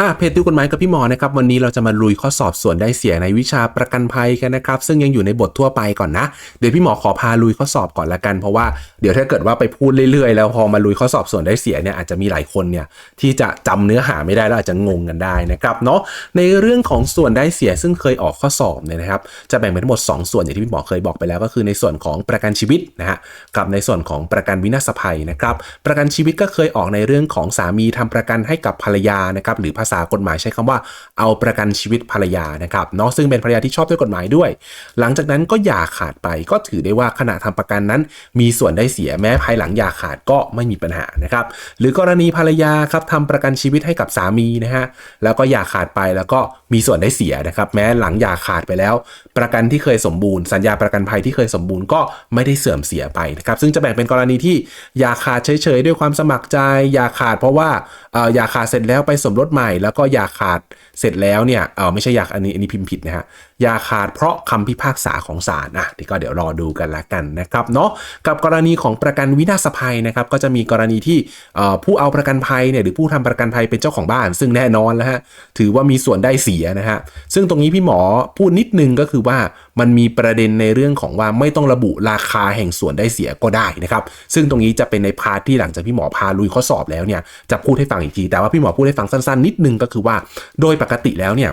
อะเพจติวกฎหมายกับพี่หมอนะครับวันนี้เราจะมาลุยข้อสอบส่วนได้เสียในวิชาประกันภัยกันนะครับ ซึ่งยังอยู่ในบททั่วไปก่อนนะ เดี๋ยวพี่หมอขอพาลุยข้อสอบก่อนละกัน เพราะว่าเดี๋ยวถ้าเกิดว่าไปพูดเรื่อยๆ แล้วพอมาลุยข้อสอบส่วนได้เสียเนี่ยอาจจะมีหลายคนเนี่ยที่จะจำเนื้อหาไม่ได้แล้วอาจจะงงกันได้นะครับเนาะในเรื่องของส่วนได้เสียซึ่งเคยออกข้อสอบเนี่ยนะครับจะแบ่งเป็นทั้งหมด 2 ส่วนอย่างที่พี่หมอเคยบอกไปแล้ว ก็คือในส่วนของประกันชีวิตนะฮะกับในส่วนของประกันวินาศภัยนะครับประกันชีวิตก็เคยออกในเรื่องของสามีทำประกันให้กับภรรยานะครับหรือภาษากฎหมายใช้คำว่าเอาประกันชีวิตภรรยานะครับเนาะซึ่งเป็นภรรยาที่ชอบด้วยกฎหมายด้วย หลังจากนั้นก็อย่าขาดไปก็ถือได้ว่าขณะทำประกันนั้น มีส่วนได้เสียแม้ภายหลังอย่าขาดก็ไม่มีปัญหานะครับหรือกรณีภรรยาครับทำประกันชีวิตให้กับสามีนะฮะแล้วก็อย่าขาดไปแล้วก็ มีส่วนได้เสียนะครับ แม้หลังย่าขาดไปแล้ว ประกันที่เคยสมบูรณ์สัญญาประกันภัยที่เคยสมบูรณ์ก็ไม่ได้เสื่อมเสียไปนะครับ ซึ่งจะแบ่งเป็นกรณีที่ย่าขาดเฉยๆด้วยความสมัครใจย่าขาดเพราะว่าเอ่อย่าขาดเสร็จแล้วไปสมรสใหม่ แล้วก็ย่าขาดเสร็จแล้วเนี่ยเออไม่ใช่ยาอันนี้อันนี้พิมพ์ผิดนะฮะย่าขาดเพราะคำพิพากษาของศาลอะที่ก็เดี๋ยวรอดูกันละกันนะครับเนาะกับกรณีของประกันวินาศภัยนะครับ ก็จะมีกรณีที่เอ่อผู้เอาประกันภัยเนี่ยหรือผู้ทำประกันภัยเป็นเจ้าของบ้าน ซึ่งแน่นอนแล้วฮะถือว่ามีส่วนได้เสียนะฮะซึ่งตรงนี้พี่หมอพูดนิดนึงก็คือว่ามันมีประเด็นในเรื่องของว่าไม่ต้องระบุราคาแห่งส่วนได้เสียก็ได้นะครับ ซึ่งตรงนี้จะเป็นในพาร์ทที่หลังจากพี่หมอพาลุยข้อสอบแล้วเนี่ยจะพูดให้ฟังอีกทีแต่ว่าพี่หมอพูดให้ฟังสั้นๆ นิดนึงก็คือว่า โดยปกติแล้วเนี่ย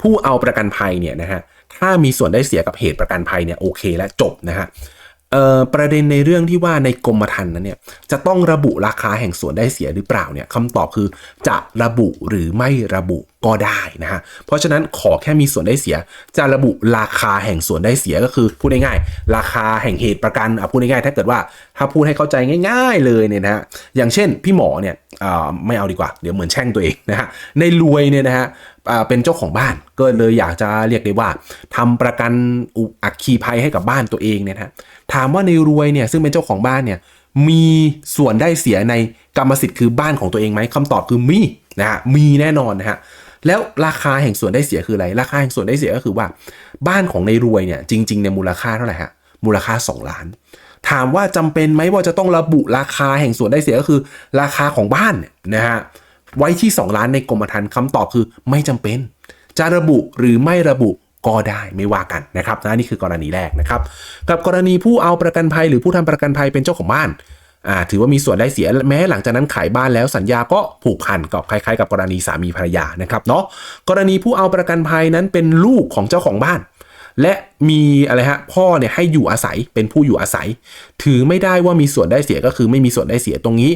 ผู้เอาประกันภัยเนี่ยนะฮะถ้ามีส่วนได้เสียกับเหตุประกันภัยเนี่ยโอเคและจบนะฮะประเด็นในเรื่องที่ว่าในกรมธรรม์นั้นเนี่ยจะต้องระบุราคาแห่งส่วนได้เสียหรือเปล่าเนี่ยคำตอบคือจะระบุหรือไม่ระบุ ก็ได้นะฮะ เพราะฉะนั้นขอแค่มีส่วนได้เสีย จะระบุราคาแห่งส่วนได้เสียก็คือพูดง่ายๆราคาแห่งเหตุประกันอะพูดง่ายๆถ้าเกิดว่าถ้าพูดให้เข้าใจง่าย ๆ เลยเนี่ยนะฮะอย่างเช่นพี่หมอเนี่ยไม่เอาดีกว่า เดี๋ยวเหมือนแช่งตัวเองนะฮะในรวยเนี่ยนะฮะเป็นเจ้าของบ้านก็เลยอยากจะเรียกได้ว่าทำประกันอุอัคคีภัยให้กับบ้านตัวเองเนี่ยนะถามว่าในรวยเนี่ยซึ่งเป็นเจ้าของบ้านเนี่ยมีส่วนได้เสียในกรรมสิทธิ์คือบ้านของตัวเองไหมคำตอบคือมีนะฮะมีแน่นอนนะฮะ แล้วราคาแห่งส่วนได้เสียคืออะไร ราคาแห่งส่วนได้เสียก็คือว่า บ้านของในรวยเนี่ยจริงๆในมูลค่าเท่าไหร่ฮะมูลค่า 2 ล้าน ถามว่าจำเป็นไหมว่าจะต้องระบุราคาแห่งส่วนได้เสียก็คือ ราคาของบ้านเนี่ยนะฮะไว้ที่ 2 ล้านในกรมธรรม์คำตอบคือไม่จำเป็น จะระบุหรือไม่ระบุก็ได้ไม่ว่ากันนะครับนะนี่คือกรณีแรกนะครับ กับกรณีผู้เอาประกันภัยหรือผู้ทำประกันภัยเป็นเจ้าของบ้าน อ่าถือว่ามีส่วนได้เสียแม้หลังจากนั้นขายบ้านแล้วสัญญาก็ผูกพันกับคล้ายๆ กับกรณีสามีภรรยานะครับเนาะกรณีผู้เอาประกันภัยนั้นเป็นลูกของเจ้าของบ้าน และ มีอะไรฮะพ่อเนี่ยให้อยู่อาศัยเป็นผู้อยู่อาศัย ถือไม่ได้ว่ามีส่วนได้เสียก็คือไม่มีส่วนได้เสียตรงนี้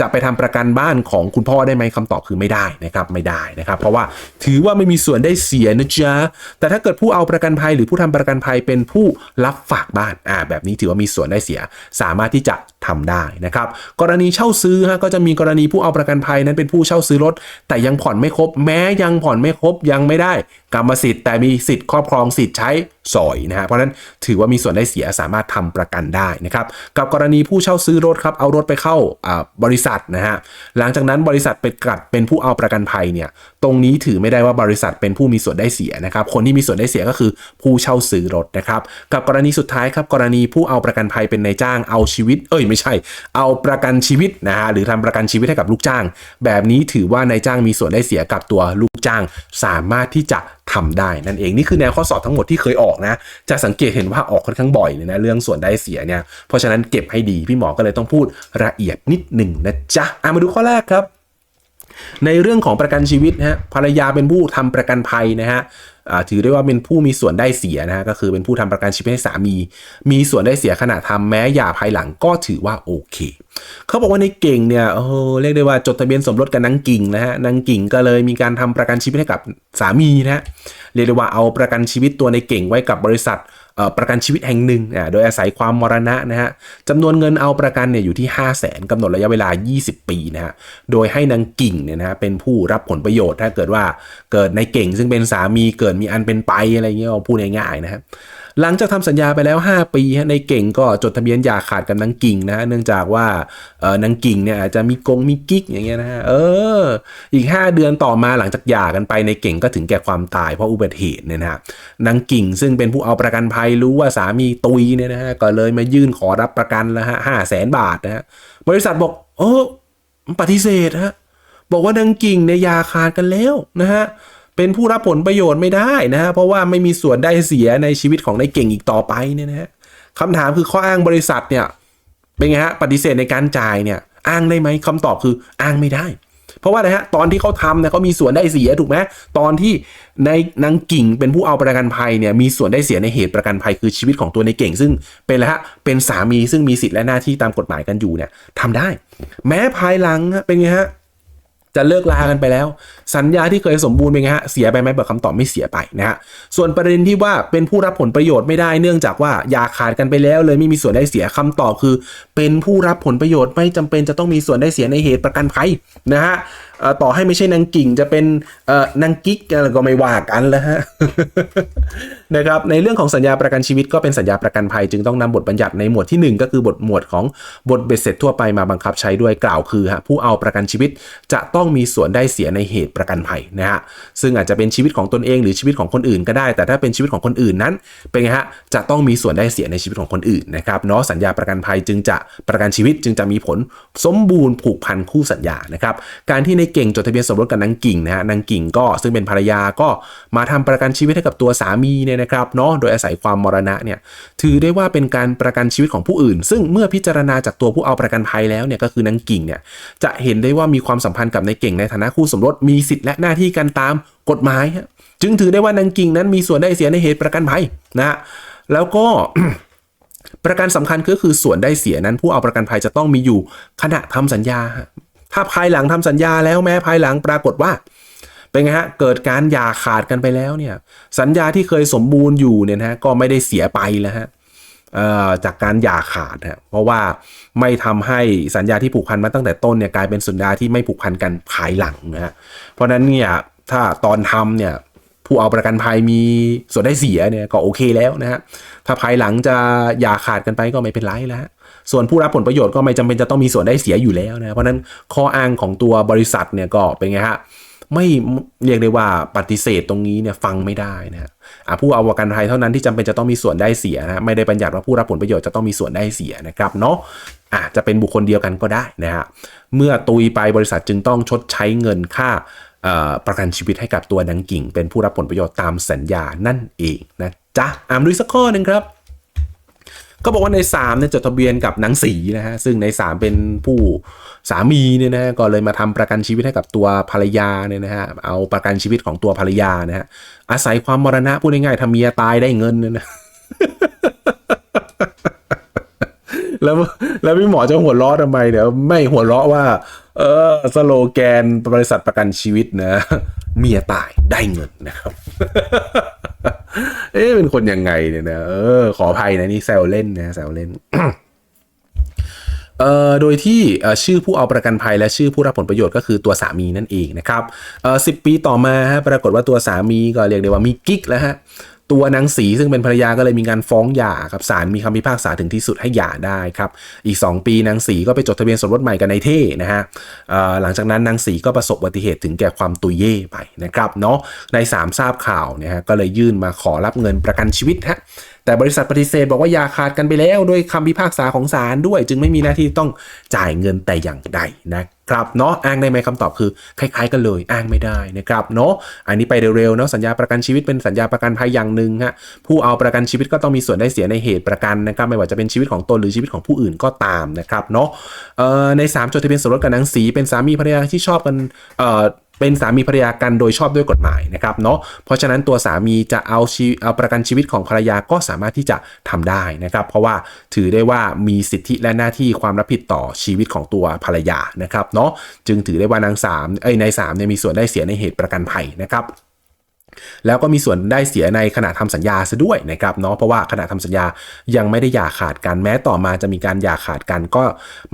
จะไปทำประกันบ้านของคุณพ่อได้ไหมคำตอบคือไม่ได้นะครับไม่ได้นะครับ เพราะว่าถือว่าไม่มีส่วนได้เสียนะจ๊ะแต่ถ้าเกิดผู้เอาประกันภัยหรือผู้ทำประกันภัยเป็นผู้รับฝากบ้านอ่าแบบนี้ถือว่ามีส่วนได้เสีย สามารถที่จะทำได้นะครับ กรณีเช่าซื้อฮะก็จะมีกรณีผู้เอาประกันภัยนั้นเป็นผู้เช่าซื้อรถ แต่ยังผ่อนไม่ครบ แม้ยังผ่อนไม่ครบยังไม่ได้กรรมสิทธิ์แต่มีสิทธิ์ครอบครองสิทธิ์ใช้สอยนะฮะเพราะฉะนั้นถือว่ามีส่วนได้เสียสามารถทำประกันได้นะครับกับกรณีผู้เช่าซื้อรถครับเอารถไปเข้าบริษัทนะฮะหลังจากนั้นบริษัทไปกัดเป็นผู้เอาประกันภัยเนี่ยตรงนี้ถือไม่ได้ว่าบริษัทเป็นผู้มีส่วนได้เสียนะครับคนที่มีส่วนได้เสียก็คือผู้เช่าซื้อรถนะครับกับกรณีสุดท้ายครับกรณีผู้เอาประกันภัยเป็นนายจ้างเอาชีวิต เอ้ยไม่ใช่ เอาประกันชีวิตนะฮะหรือทำประกันชีวิตให้กับลูกจ้าง แบบนี้ถือว่านายจ้างมีส่วนได้เสียกับตัวลูก จ้างสามารถที่จะทำได้นั่นเองนี่คือแนวข้อสอบทั้งหมดที่เคยออกนะ จะสังเกตเห็นว่าออกค่อนข้างบ่อยเลยนะเรื่องส่วนได้เสียเนี่ยเพราะฉะนั้นเก็บให้ดีพี่หมอก็เลยต้องพูดละเอียดนิดหนึ่งนะจ๊ะอะมาดูข้อแรกครับ ในเรื่องของประกันชีวิตนะฮะภรรยาเป็นผู้ทำประกันภัยนะฮะ ถือได้ว่าเป็นผู้มีส่วนได้เสียนะฮะก็คือเป็นผู้ทำประกันชีวิตให้สามี มีส่วนได้เสียขณะทำแม้หย่าภายหลังก็ถือว่าโอเค เขาบอกว่าในเก่งเนี่ยโอ้โหเรียกได้ว่าจดทะเบียนสมรสกับนางกิ่งนะฮะนางกิ่งก็เลยมีการทำประกันชีวิตให้กับสามีนะฮะเรียกได้ว่าเอาประกันชีวิตตัวในเก่งไว้กับบริษัท ประกันชีวิตแห่งหนึ่งอ่าโดยอาศัยความมรณะนะฮะจำนวนเงินเอาประกันเนี่ยอยู่ที่ 5 0 0แสนกำหนดระยะเวลา 20 ปีนะฮะโดยให้นางกิ่งเนี่ยนะฮะเป็นผู้รับผลประโยชน์ถ้าเกิดว่าเกิดในเก่งซึ่งเป็นสามีเกิดมีอันเป็นไปอะไรเงี้ยเอาพูดง่ายๆนะครับ หลังจากทำสัญญาไปแล้ว 5 ปีในเก่งก็จดทะเบียนหย่าขาดกับนางกิ่งนะฮะเนื่องจากว่าเออนางกิ่งเนี่ยอาจจะมีกงมีกิ๊กอย่างเงี้ยนะฮะเออ อีก 5 เดือนต่อมาหลังจากหย่ากันไปในเก่งก็ถึงแก่ความตายเพราะอุบัติเหตุเนี่ยนะฮะนางกิ่งซึ่งเป็นผู้เอาประกันภัยรู้ว่าสามีตุยเนี่ยนะฮะก็เลยมายื่นขอรับประกันแล้วฮะห้าแสนบาทนะฮะบริษัทบอกเออปฏิเสธฮะบอกว่านางกิ่งในยยาขาดกันแล้วนะฮะ เป็นผู้รับผลประโยชน์ไม่ได้นะฮะเพราะว่าไม่มีส่วนได้เสียในชีวิตของนายเก่งอีกต่อไปเนี่ยนะฮะคำถามคือข้ออ้างบริษัทเนี่ยเป็นไงฮะปฏิเสธในการจ่ายเนี่ยอ้างได้ไหมคำตอบคืออ้างไม่ได้ เพราะว่าอะไรฮะตอนที่เขาทำเนี่ยเขามีส่วนได้เสียถูกไหมตอนที่ในนางกิ่งเป็นผู้เอาประกันภัยเนี่ยมีส่วนได้เสียในเหตุประกันภัยคือชีวิตของตัวในเก่ง ซึ่งเป็นแล้วฮะเป็นสามีซึ่งมีสิทธิ์และหน้าที่ตามกฎหมายกันอยู่เนี่ยทำได้ แม้ภายหลังเป็นไงฮะ จะเลิกลากันไปแล้ว สัญญาที่เคยสมบูรณ์เป็นไงฮะเสียไปไหมแบบคำตอบไม่เสียไปนะฮะส่วนประเด็นที่ว่าเป็นผู้รับผลประโยชน์ไม่ได้เนื่องจากว่าอย่าขาดกันไปแล้ว เลยไม่มีส่วนได้เสียคำตอบคือ เป็นผู้รับผลประโยชน์ไม่จำเป็นจะต้องมีส่วนได้เสียในเหตุประกันภัยนะฮะต่อให้ไม่ใช่นางกิ่งจะเป็นนางกิ๊กก็ไม่ว่ากันแล้วฮะนะครับในเรื่องของสัญญาประกันชีวิตก็เป็นสัญญาประกันภัย จึงต้องนำบทบัญญัติในหมวดที่ 1 ก็คือบทหมวดของบทเบ็ดเสร็จทั่วไปมาบังคับใช้ด้วยกล่าวคือฮะผู้เอาประกันชีวิตจะต้องมีส่วนได้เสียในเหตุประกันภัยนะฮะซึ่งอาจจะเป็นชีวิตของตนเองหรือชีวิตของคนอื่นก็ได้ แต่ถ้าเป็นชีวิตของคนอื่นนั้นเป็นไงฮะจะต้องมีส่วนได้เสียในชีวิตของคนอื่นนะครับเนาะสัญญาประกันภัยจึงจะประกันชีวิตจึงจะมีผลสมบูรณ์ผูกพันคู่สัญญานะครับการที่ในเก่งจดทะเบียนสมรสกับนางกิ่งนะฮะนางกิ่งก็ซึ่งเป็นภรรยาก็มาทำประกันชีวิตให้กับตัวสามีเนี่ยนะครับเนาะโดยอาศัยความมรณะเนี่ยถือได้ว่าเป็นการประกันชีวิตของผู้อื่น ซึ่งเมื่อพิจารณาจากตัวผู้เอาประกันภัยแล้วเนี่ยก็คือนางกิ่งเนี่ยจะเห็นได้ว่ามีความสัมพันธ์กับนายเก่งในฐานะคู่สมรสมีสิทธิ์และหน้าที่กันตามกฎหมาย จึงถือได้ว่านางกิ่งนั้นมีส่วนได้เสียในเหตุประกันภัยนะฮะแล้วก็ประกันสำคัญก็คือส่วนได้เสียนั้นผู้เอาประกันภัยจะต้องมีอยู่ขณะทำสัญญา ถ้าภายหลังทำสัญญาแล้วแม้ภายหลังปรากฏว่าเป็นไงฮะ เกิดการหย่าขาดกันไปแล้วเนี่ย สัญญาที่เคยสมบูรณ์อยู่เนี่ยนะก็ไม่ได้เสียไปแล้วฮะจากการหย่าขาดฮะเพราะว่าไม่ทำให้สัญญาที่ผูกพันมาตั้งแต่ต้นเนี่ยกลายเป็นสัญญาที่ไม่ผูกพันกันภายหลังนะฮะเพราะนั้นเนี่ยถ้าตอนทำเนี่ย ผู้เอาประกันภัยมีส่วนได้เสียเนี่ยก็โอเคแล้วนะฮะถ้าภายหลังจะหย่าขาดกันไปก็ไม่เป็นไรแล้วส่วนผู้รับผลประโยชน์ก็ไม่จำเป็นจะต้องมีส่วนได้เสียอยู่แล้วนะเพราะนั้นข้ออ้างของตัวบริษัทเนี่ยก็เป็นไงฮะไม่เรียกได้ว่าปฏิเสธตรงนี้เนี่ยฟังไม่ได้นะผู้เอาประกันภัยเท่านั้นที่จำเป็นจะต้องมีส่วนได้เสียนะไม่ได้บัญญัติว่าผู้รับผลประโยชน์จะต้องมีส่วนได้เสียนะครับเนาะอาจจะเป็นบุคคลเดียวกันก็ได้นะฮะเมื่อตุยไปบริษัทจึงต้องชดใช้เงินค่า ประกันชีวิตให้กับตัวดังกิ่ง เป็นผู้รับผลประโยชน์ตามสัญญานั่นเองนะจ๊ะอ่านดูสักข้อหนึ่งครับก็บอกว่าใน3เนี่ยจดทะเบียนกับนางสีนะฮะซึ่งใน 3 เป็นผู้สามีเนี่ยนะฮะก็เลยมาทำประกันชีวิตให้กับตัวภรรยาเนี่ยนะฮะเอาประกันชีวิตของตัวภรรยานะฮะอาศัยความมรณะพูดง่ายๆถ้าเมียตายได้เงินนะแล้วแล้วพี่หมอจะหัวเราะทำไมเดี๋ยวไม่หัวเราะว่า เออสโลแกนบริษัทประกันชีวิตนะ เมียตายได้เงินนะครับ เอ๊ะเป็นคนยังไงเนี่ยนะเออขออภัยนะนี่แซวเล่นนะแซวเล่นเอ่อโดยที่ชื่อผู้เอาประกันภัยและชื่อผู้รับผลประโยชน์ก็คือตัวสามีนั่นเองนะครับเอ่อสิปีต่อมาฮะปรากฏว่าตัวสามีก็เรียกได้ว่ามีกิ๊กแล้วฮะ ตัวนางสีซึ่งเป็นภรรยาก็เลยมีการฟ้องหย่าครับศาลมีคำพิพากษาถึงที่สุดให้หย่าได้ครับ อีก 2 ปีนางสีก็ไปจดทะเบียนสมรสใหม่กันในเท่นะฮะหลังจากนั้นนางสีก็ประสบอุบัติเหตุถึงแก่ความตุยเย่ไปนะครับเนาะใน3ทราบข่าวเนี่ยฮะก็เลยยื่นมาขอรับเงินประกันชีวิตฮะแต่บริษัทปฏิเสธบอกว่าย่าขาดกันไปแล้ว ด้วยคำพิพากษาของศาลด้วย จึงไม่มีหน้าที่ต้องจ่ายเงินแต่อย่างใดนะ ครับเนาะอ้างได้ไหมคำตอบคือคล้าย ๆ กันเลยอ้างไม่ได้นะครับเนาะอันนี้ไปเร็วๆเนาะสัญญาประกันชีวิตเป็นสัญญาประกันภัยอย่างหนึ่งฮะผู้เอาประกันชีวิตก็ต้องมีส่วนได้เสียในเหตุประกันนะครับไม่ว่าจะเป็นชีวิตของตนหรือชีวิตของผู้อื่นก็ตามนะครับเนาะใน 3 จดทะเบียนสมรสกับนางสีเป็นสามีภรรยาที่ชอบกัน เป็นสามีภรรยากันโดยชอบด้วยกฎหมายนะครับเนาะเพราะฉะนั้นตัวสามีจะเอาชีเอาประกันชีวิตของภรรยาก็สามารถที่จะทำได้นะครับเพราะว่าถือได้ว่ามีสิทธิและหน้าที่ความรับผิดต่อชีวิตของตัวภรรยานะครับเนาะจึงถือได้ว่านางสามเอ้ยในสามเนี่ยมีส่วนได้เสียในเหตุประกันภัยนะครับแล้วก็มีส่วนได้เสียในขณะทำสัญญาซะด้วยนะครับเนาะเพราะว่าขณะทำสัญญายังไม่ได้หย่าขาดกันแม้ต่อมาจะมีการหย่าขาดกันก็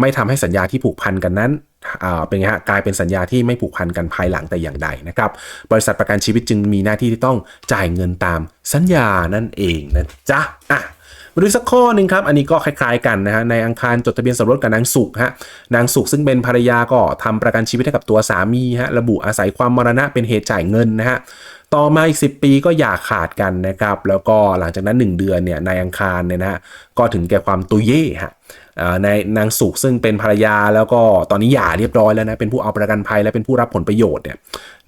ไม่ทำให้สัญญาที่ผูกพันกันนั้น เป็นไงฮะกลายเป็นสัญญาที่ไม่ผูกพันกันภายหลังแต่อย่างใดนะครับ บริษัทประกันชีวิตจึงมีหน้าที่ที่ต้องจ่ายเงินตามสัญญานั่นเองนะจ๊ะอะมาดูสักข้อหนึ่งครับ อันนี้ก็คล้ายๆกันนะฮะ ในอังคารจดทะเบียนสมรสกับนางสุขฮะ นางสุขซึ่งเป็นภรรยาก็ทำประกันชีวิตให้กับตัวสามีฮะ ระบุอาศัยความมรณะเป็นเหตุจ่ายเงินนะฮะ ต่อมาอีก 10 ปีก็อย่าขาดกันนะครับ แล้วก็หลังจากนั้น 1 เดือนเนี่ยนายอังคารเนี่ยนะฮะก็ถึงแก่ความตุยเย่ฮะเอ่อในนางสุขซึ่งเป็นภรรยาแล้วก็ตอนนี้หย่าเรียบร้อยแล้วนะเป็นผู้เอาประกันภัยและเป็นผู้รับผลประโยชน์เนี่ย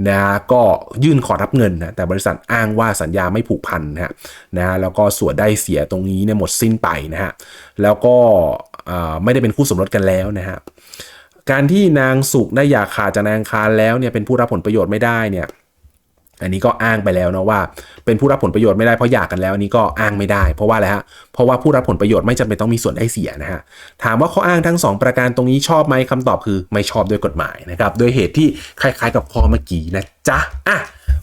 นะก็ยื่นขอรับเงินนะแต่บริษัทอ้างว่าสัญญาไม่ผูกพันนะฮะนะแล้วก็ส่วนได้เสียตรงนี้เนี่ยหมดสิ้นไปนะฮะแล้วก็ไม่ได้เป็นคู่สมรสกันแล้วนะฮะการที่นางสุขได้หย่าขาดจากนายอังคารแล้วเนี่ยเป็นผู้รับผลประโยชน์ไม่ได้เนี่ย อันนี้ก็อ้างไปแล้วเนาะว่า เป็นผู้รับผลประโยชน์ไม่ได้เพราะหย่ากันแล้วอันนี้ก็อ้างไม่ได้ เพราะว่าอะไรฮะเพราะว่าผู้รับผลประโยชน์ไม่จำเป็นต้องมีส่วนได้เสียนะฮะถามว่าข้ออ้างทั้ง 2 ประการตรงนี้ชอบไหมคำตอบคือไม่ชอบด้วยกฎหมายนะครับโดยเหตุที่คล้ายๆ กับข้อเมื่อกี้นะจ๊ะอะ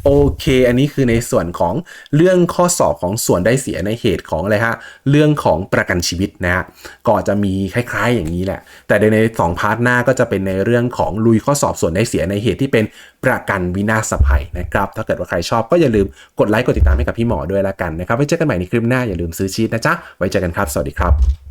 โอเค อันนี้คือในส่วนของเรื่องข้อสอบของส่วนได้เสียในเหตุของอะไรฮะเรื่องของประกันชีวิตนะฮะก็จะมีคล้ายๆอย่างนี้แหละ แต่ในสองพาร์ทหน้าก็จะเป็นในเรื่องของลุยข้อสอบส่วนได้เสียในเหตุที่เป็นประกันวินาศภัยนะครับ ถ้าเกิดว่าใครชอบก็อย่าลืมกดไลค์กดติดตามให้กับพี่หมอด้วยละกันนะครับไว้เจอกันใหม่ในคลิปหน้าอย่าลืมซื้อชีตนะจ๊ะไว้เจอกันครับ สวัสดีครับ